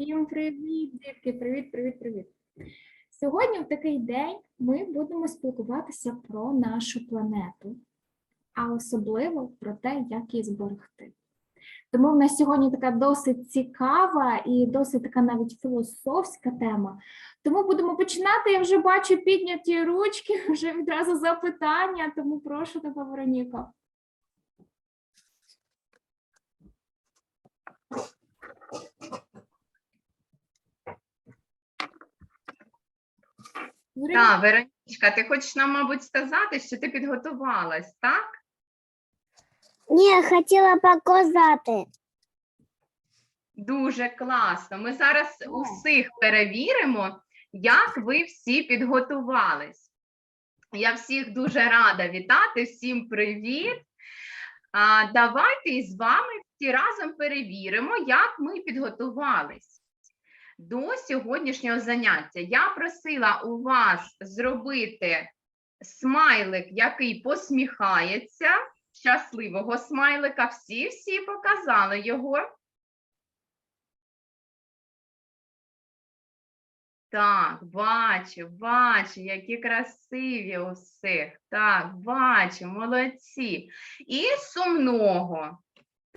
Всім привіт, дітки! Привіт, привіт, привіт. Сьогодні в такий день ми будемо спілкуватися про нашу планету, а особливо про те, як її зберегти. Тому в нас сьогодні така досить цікава і досить така навіть філософська тема. Тому будемо починати. Я вже бачу підняті ручки, вже відразу запитання, тому прошу тебе, Вероніка. Так, Веронічка, ти хочеш нам, мабуть, сказати, що ти підготувалась, так? Ні, хотіла показати. Дуже класно. Ми зараз усіх перевіримо, як ви всі підготувались. Я всіх дуже рада вітати, всім привіт. А, давайте із вами всі разом перевіримо, як ми підготувались до сьогоднішнього заняття. Я просила у вас зробити смайлик, який посміхається, щасливого смайлика. Всі-всі показали його. Так, бачу, бачу, які красиві у всіх. Так, бачу, молодці. І сумного.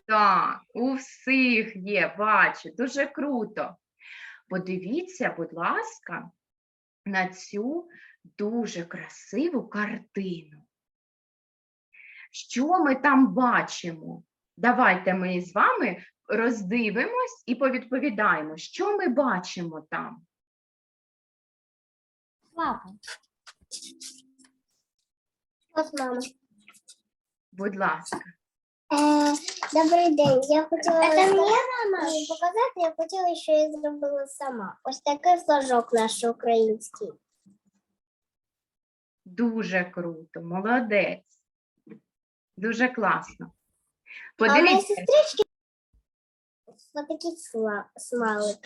Так, у всіх є, бачу, дуже круто. Подивіться, будь ласка, на цю дуже красиву картину. Що ми там бачимо? Давайте ми з вами роздивимось і повідповідаємо, що ми бачимо там. Мама. Будь ласка. Добрий день. Я хотіла мама? показати, я хотіла, що я зробила сама. Ось такий флажок наш український. Дуже круто, молодець. Дуже класно. А у моєї сестрички ось такий смайлик.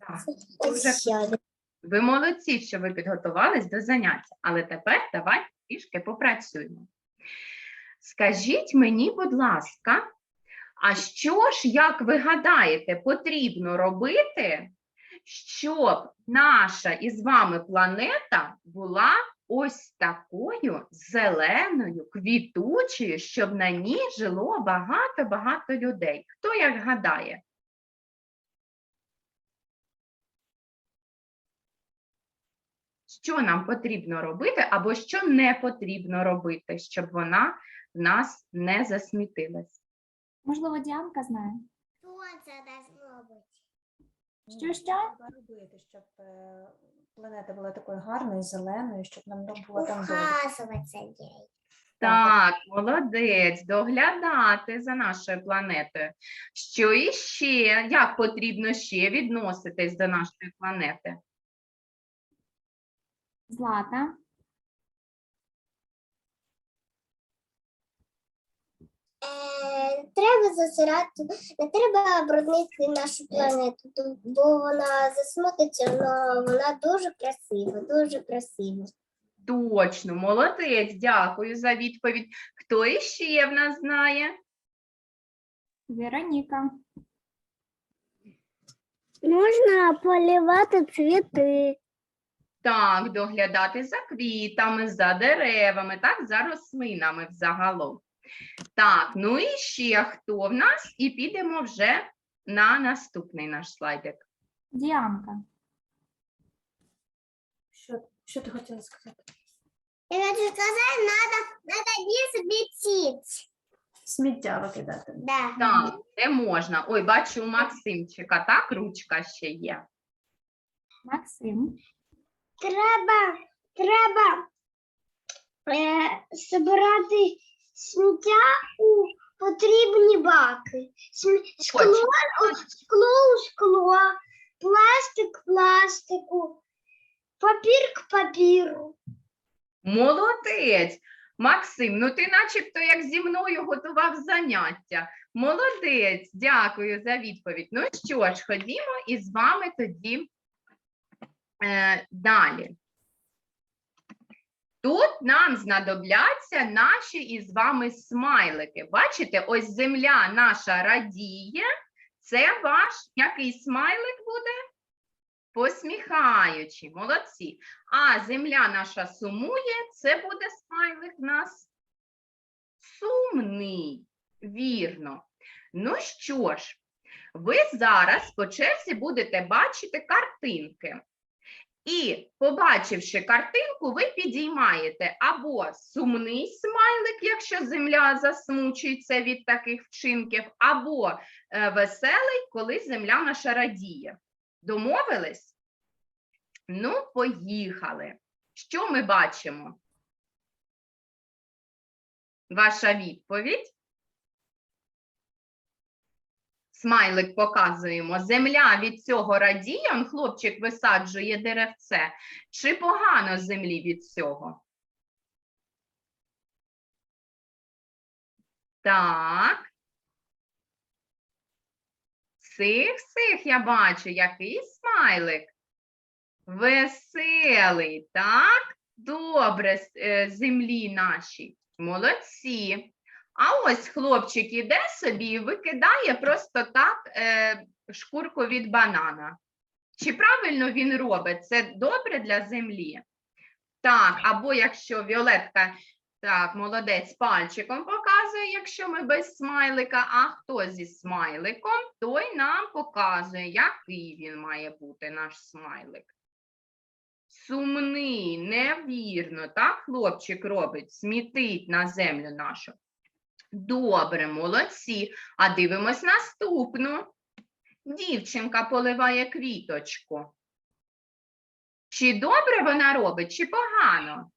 так, Дуже ще ви молодці, що ви підготувались до заняття, але тепер давайте трішки попрацюємо. Скажіть мені, будь ласка, а що ж, як ви гадаєте, потрібно робити, щоб наша із вами планета була ось такою зеленою, квітучою, щоб на ній жило багато-багато людей? Хто як гадає? Що нам потрібно робити, або що не потрібно робити, щоб вона нас не засмітилась? можливо, Діанка знає. Що це должно бути? Що, що? Треба робити, щоб е, планета була такою гарною, зеленою, щоб нам було там добре. Так, молодець, доглядати за нашою планетою. Що іще? Як потрібно ще відноситись до нашої планети? Злата. Треба засирати, не треба бруднити нашу планету, бо вона засмутиться, але вона дуже красива, дуже красива. Точно, молодець, дякую за відповідь. Хто іще в нас знає? Вероніка. Можна поливати цвіти. Так, доглядати за квітами, за деревами, так, за рослинами взагалом. Так, ну і ще хто в нас? І підемо вже на наступний наш слайдик. Діанка. Що, що ти хотіла сказати? Я хочу сказати, надо, надо не сметить. Сміття викидати. Да. Так, де можна? Ой, бачу у Максимчика, так, ручка ще є. Максим. Треба, треба е, збирати сміття у потрібні баки. Скло, у скло у скло, пластик пластику, папір к папіру. Молодець. Максим, ну ти начебто як зі мною готував заняття. Молодець, дякую за відповідь. Ну що ж, ходімо із вами тоді е, далі. Тут нам знадобляться наші із вами смайлики. Бачите, ось земля наша радіє, Це ваш який смайлик буде? Посміхаючи, молодці. А земля наша сумує, це буде смайлик нас сумний. Вірно. Ну що ж, ви зараз по черзі будете бачити картинки. І, побачивши картинку, ви підіймаєте або сумний смайлик, якщо земля засмучується від таких вчинків, або е, веселий, коли земля наша радіє. Домовились? Ну, поїхали. Що ми бачимо? Ваша відповідь? Смайлик показуємо. Земля від цього радіє, он хлопчик висаджує деревце. Чи погано землі від цього? Так. Сих, сих, я бачу, який смайлик. Веселий, так? Добре, е, землі наші. Молодці. А ось хлопчик іде собі і викидає просто так е, шкурку від банана. Чи правильно він робить? Це добре для землі? Так, або якщо Віолетка, так, молодець, пальчиком показує, якщо ми без смайлика, а хто зі смайликом, той нам показує, який він має бути, наш смайлик. Сумний, невірно, так хлопчик робить, смітить на землю нашу. Добре, молодці. А дивимось наступну. Дівчинка поливає квіточку. Чи добре вона робить, чи погано?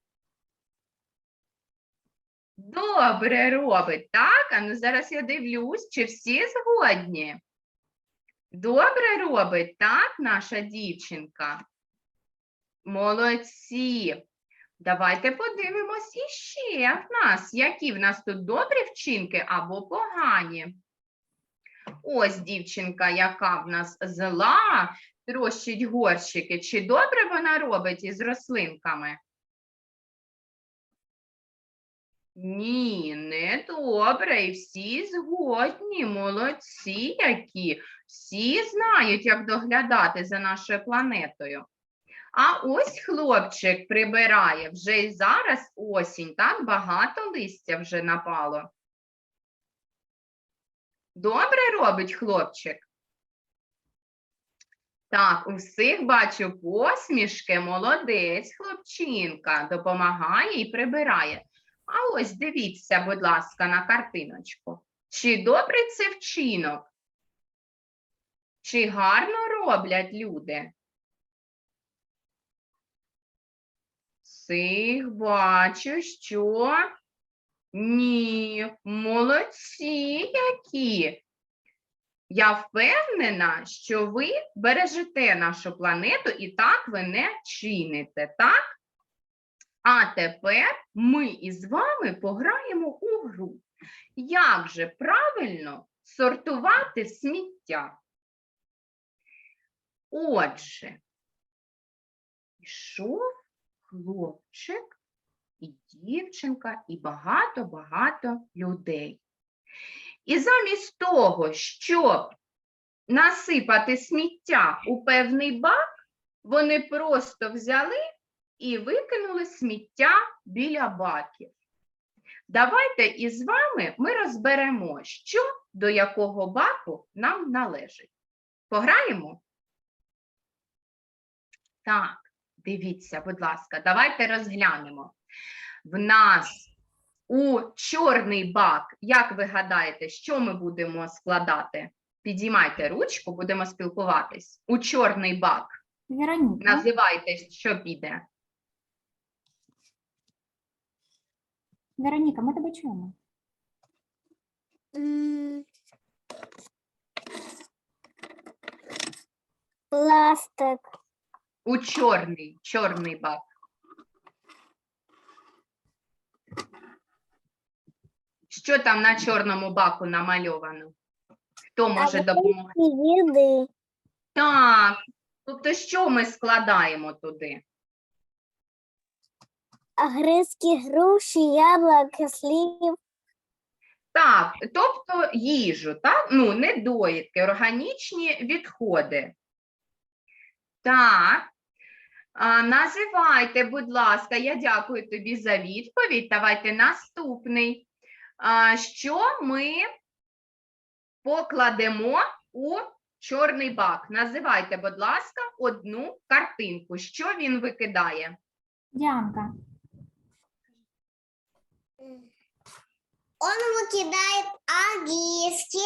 Добре робить, так? А ну зараз я дивлюсь, чи всі згодні. Добре робить, так, наша дівчинка? Молодці. Давайте подивимось іще в нас, які в нас тут добрі вчинки або погані. Ось дівчинка, яка в нас зла, трощить горщики. Чи добре вона робить із рослинками? Ні, не добре. І всі згодні, молодці які. Всі знають, як доглядати за нашою планетою. А ось хлопчик прибирає вже й зараз осінь, так багато листя вже напало. Добре робить хлопчик? Так, у всіх бачу посмішки, молодець, хлопчинка, допомагає і прибирає. А ось дивіться, будь ласка, на картиночку. Чи добрий це вчинок? Чи гарно роблять люди? Всіх бачу, що ні, молодці які. Я впевнена, що ви бережете нашу планету і так ви не чините, так? А тепер ми із вами пограємо у гру. Як же правильно сортувати сміття? Отже, йшов хлопчик і дівчинка, і багато-багато людей. І замість того, щоб насипати сміття у певний бак, вони просто взяли і викинули сміття біля баків. Давайте із вами ми розберемо, що до якого баку нам належить. Пограємо? Так. Дивіться, будь ласка, давайте розглянемо. В нас у чорний бак, як ви гадаєте, що ми будемо складати? Підіймайте ручку, будемо спілкуватись. У чорний бак Вероніка, називайте, що піде. Вероніка, ми тебе чуємо. М. Пластик. У чорний, чорний бак. Що там на чорному баку намальовано? Хто може допомогти? Їди. Так. Тобто, що ми складаємо туди? Огризки груші, яблука, слів. Так, тобто їжу, так? Ну, недоїдки, органічні відходи. Так. А, називайте, будь ласка, я дякую тобі за відповідь. Давайте наступний. А, що ми покладемо у чорний бак? Називайте, будь ласка, одну картинку. Що він викидає? Діанка, Он выкидает огиски,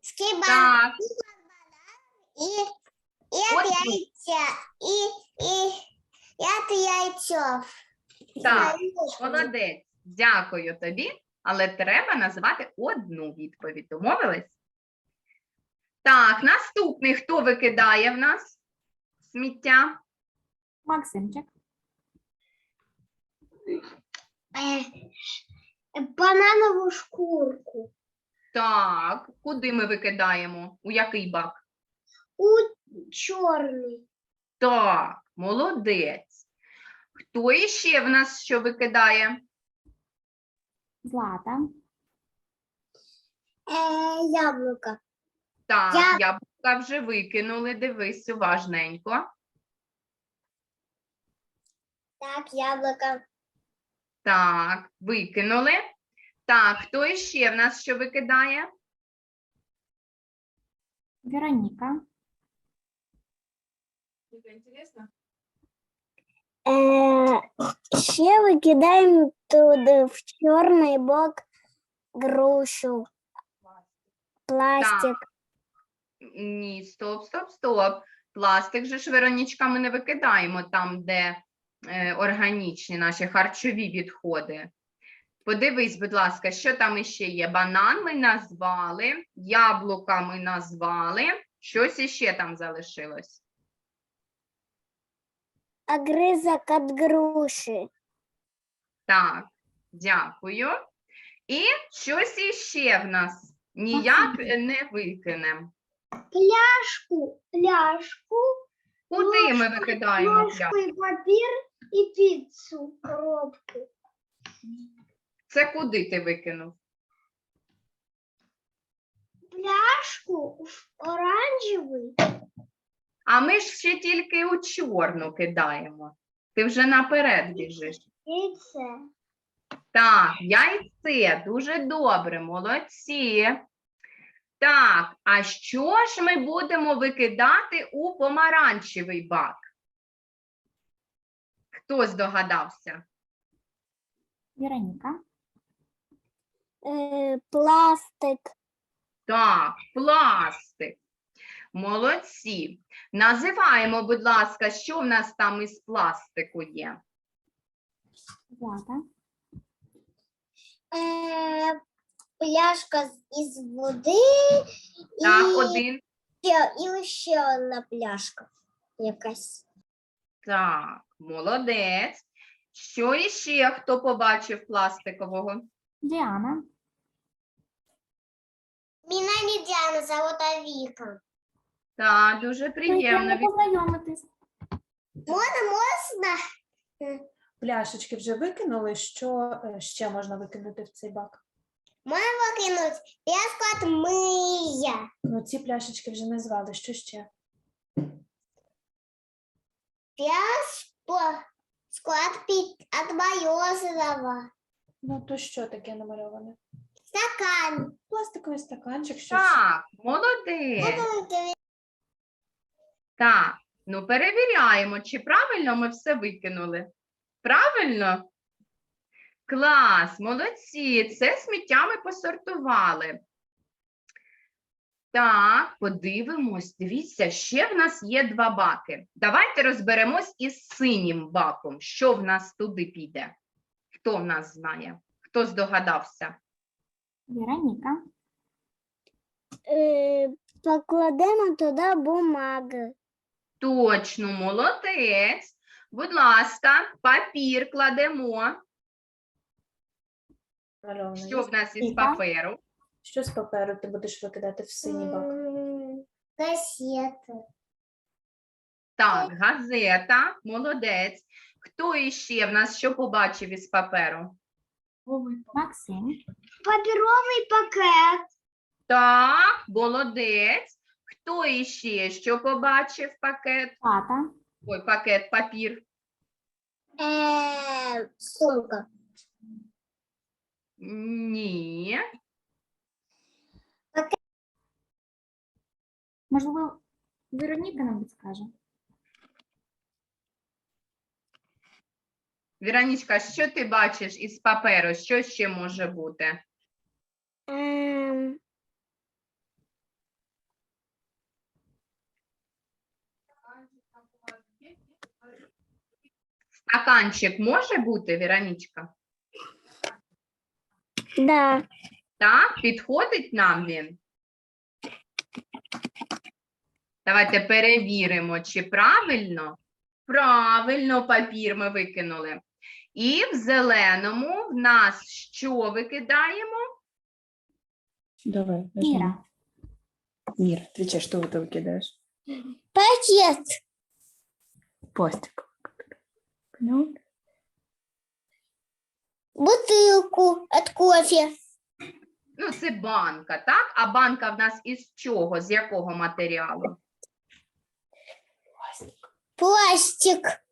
скибан Так, и, и тут. яйца, и, и, и от так. Молодець, дякую тобі, але треба назвати одну відповідь. Домовились? Так, наступний, хто викидає в нас сміття? Максимчик, Э, банановую шкурку. Так, куди ми викидаємо? У який бак? У черный. Так, молодець. Хто іще в нас що викидає? Злата, Э, яблоко. Так, Я- яблука вже викинули, дивись уважненько. Так, яблоко. Так, викинули. Так, хто іще в нас що викидає? Вероніка, Е, ще викидаємо туди в чорний бок грушу, пластик. Ні, стоп, стоп, стоп. Пластик же ж, Веронічка, ми не викидаємо там, де е, органічні наші харчові відходи. Подивись, будь ласка, що там іще є? Банан ми назвали, яблука ми назвали. Щось іще там залишилось. Огризок від груші. Так, дякую. І щось іще в нас ніяк не викинемо. Пляшку, пляшку, Куди ми викидаємо пляшку? і папір і піцу коробки. Це куди ти викинув? Пляшку в оранжевий. А ми ж ще тільки у чорну кидаємо. Ти вже наперед біжиш. Яйце. Так, яйце, дуже добре, молодці. Так, а що ж ми будемо викидати у помаранчевий бак? Хто здогадався? Вероніка, Е, пластик. Так, пластик. Молодці. Називаємо, будь ласка, що в нас там із пластику є? Злата, Е, пляшка з- із води Так, і, один. ще, і ще одна пляшка якась. Так, молодець. Що іще хто побачив пластикового? Діана, Меня не Диана, зовут Авика. Так, дуже приємно. приємно познайомитись. Можно, можно? Пляшечки вже викинули. Що е, ще можна викинути в цей бак? Выкинуть пляшку от мыя. Ну, ці пляшечки вже назвали. Що ще? Пляшку от, пи- от морозного. Ну, то що таке намальоване? Стакан. Пластиковий стаканчик, що ще? Так, молодець. Так, ну перевіряємо, чи правильно ми все викинули. Правильно? Клас, молодці. Це сміття ми посортували. Так, подивимось. Дивіться, ще в нас є два баки. Давайте розберемось із синім баком. Що в нас туди піде? Хто в нас знає? Хто здогадався? Вероніка, Е, покладемо туди бумаги. Точно, молодець. Будь ласка, папір кладемо. Намальоване Що в нас із паперу? Що з паперу ти будеш викидати в синій бак? Кассети. Так, газета, молодець. Хто іще в нас що побачив із паперу? Максим, Паперовий пакет. Так, молодець. Хто іще що побачив пакет? тата, Ой, пакет, папір. Е, сумка. Ні. можливо, Вероніка нам скаже. Віронічка, що ти бачиш із паперу? Що ще може бути? Ем, Стаканчик може бути, Віронічка? да. Так, підходить нам він? Давайте перевіримо, чи правильно. Правильно, папір ми викинули. І в зеленому в нас що викидаємо? Давай, нажми. Іра, Мир, отвечай, что ты выкидаешь? Пакет. Пластик. Понял? Бутилку від кофе. Ну, це банка, так? А банка в нас із чого? З якого матеріалу? Пластик.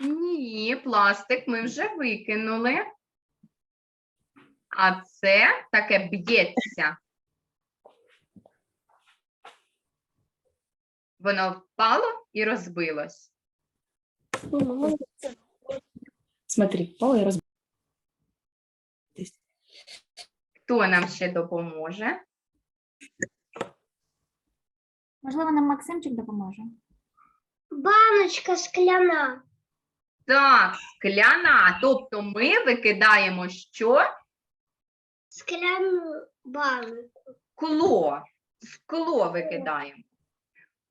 Ні, пластик ми вже викинули. А це таке б'ється. Воно впало і розбилось. Смотри, пол и раз... Хто нам ще допоможе? можливо, нам Максимчик допоможе. Баночка скляна. Так, скляна. Тобто ми викидаємо що? Скляну банку. Скло. Скло викидаємо.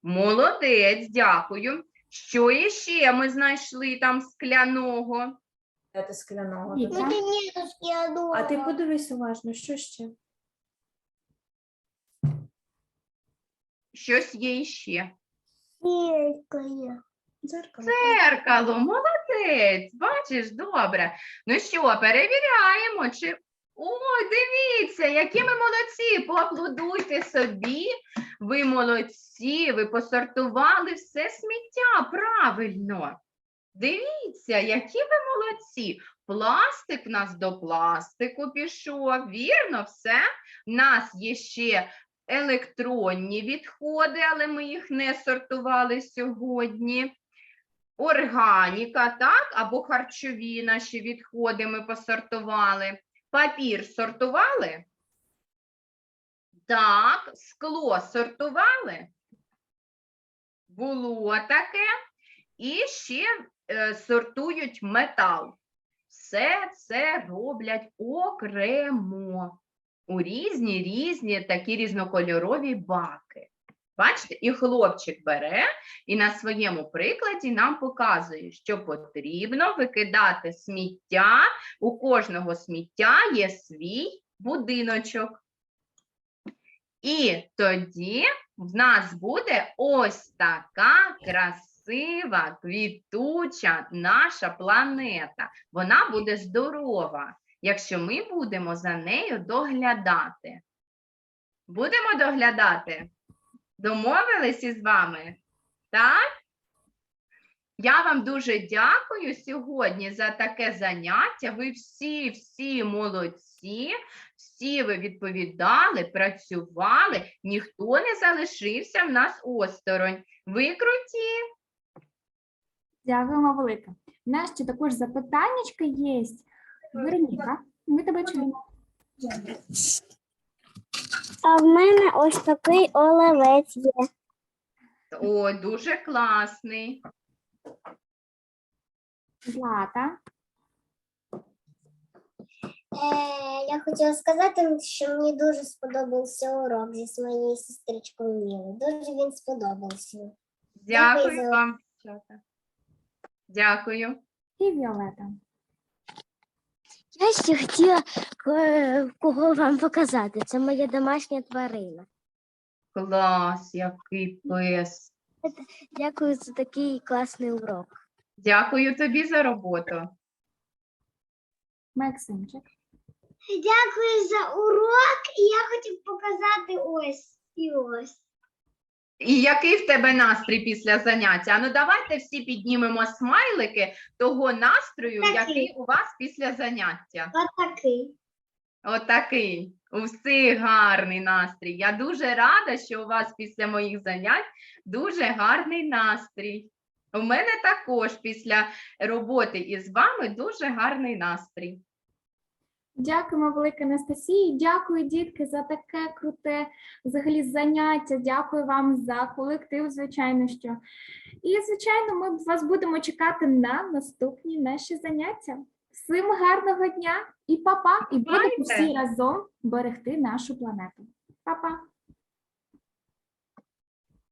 Молодець, дякую. Що іще ми знайшли там скляного? Це скляного. Віка. так? Ну, нету скляного. А ти подивись уважно, що ще? Щось є іще. Зеркало. Дзеркало. Дзеркало, молодець, бачиш, добре. Ну що, перевіряємо, чи. Ой, дивіться, які ми молодці! Поаплодуйте собі. Ви молодці, ви посортували все сміття правильно. Дивіться, які ви молодці. Пластик в нас до пластику пішов, вірно, все. В нас є ще електронні відходи, але ми їх не сортували сьогодні. Органіка, так, або харчові наші відходи ми посортували. Папір сортували? Так, скло сортували? Було таке. І ще е, сортують метал. Все це роблять окремо у різні різні такі різнокольорові баки. Бачите, і хлопчик бере і на своєму прикладі нам показує, що потрібно викидати сміття. У кожного сміття є свій будиночок. І тоді в нас буде ось така красива, квітуча наша планета. Вона буде здорова, якщо ми будемо за нею доглядати. Будемо доглядати? Домовились із вами? Так? Я вам дуже дякую сьогодні за таке заняття. Ви всі, всі молодці, всі ви відповідали, працювали, ніхто не залишився в нас осторонь. Ви круті. Дякуємо велике. У нас ще також запитаннячка є. Вероніка, ми тебе чуємо. А в мене ось такий оловець є. О, дуже класний. Злата, Е, я хотіла сказати, що мені дуже сподобався урок зі моєю сестричкою Мілою. Дуже він сподобався. Дякую Дякую вам, дівчата. Дякую. і Віолета. Я ще хотіла ко- кого вам показати. Це моя домашня тварина. Клас, який пес. Дякую за такий класний урок. Дякую тобі за роботу. Максимчик. Дякую за урок. І я хотів показати ось і ось. І який в тебе настрій після заняття? А ну давайте всі піднімемо смайлики того настрою, Такий. який у вас після заняття. Отакий. Отакий. У всіх гарний настрій. Я дуже рада, що у вас після моїх занять дуже гарний настрій. У мене також після роботи із вами дуже гарний настрій. Дякуємо велике Анастасії. Дякую, дітки, за таке круте взагалі заняття. Дякую вам за колектив, звичайно що. І, звичайно, ми вас будемо чекати на наступні наші заняття. Всім гарного дня і па-па! І будемо всі разом берегти нашу планету. Па-па!